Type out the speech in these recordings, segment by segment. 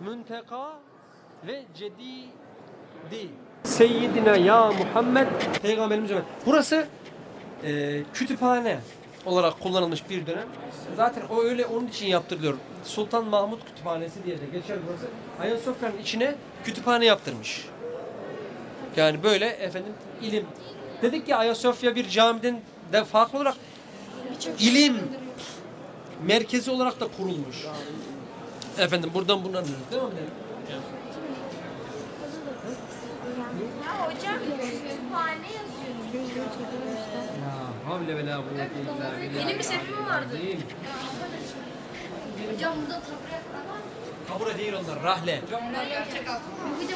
Münteka ve cedidi. Seyyidina ya Muhammed Peygamberimiz. Burası e, kütüphane olarak kullanılmış bir dönem. Zaten o öyle onun için yaptırılıyor. Sultan Mahmut Kütüphanesi diye de geçer burası. Ayasofya'nın içine kütüphane yaptırmış. Yani böyle efendim ilim. Dedik ki Ayasofya bir camiden de farklı olarak ilim merkezi olarak da kurulmuş. Efendim buradan bunu anlıyoruz değil mi? Ya hocam kütüphane yazıyor. Ya havle ve la kuvvete illa billah. Benim bir sebebim vardı. Hocam burada toprak var. Kabura değil onlar, rahle. Bir de.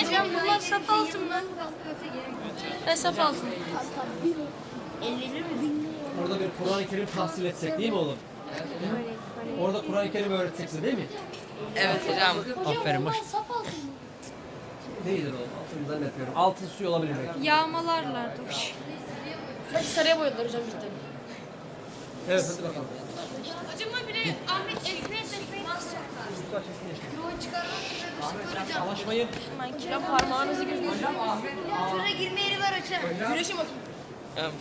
Hocam bunlar saf altın mı? E saf altın. Orada bir Kur'an-ı Kerim tahsil etsek değil mi oğlum? Orada Kur'an-ı Kerim öğretsek size değil mi? Evet hocam. Aferin baş. Altın? Değildir oğlum, altını zannetmiyorum. Altın suyu olabilir belki. Yağmalarlardı. Hadi sarıya boyadılar hocam bizde. Evet hadi bakalım. Hocam bir de Ahmet Savaşmayın. Hocam parmağınızı gözünüzü. Şurada girme yeri var hocam. Güneşim bakın. Evet.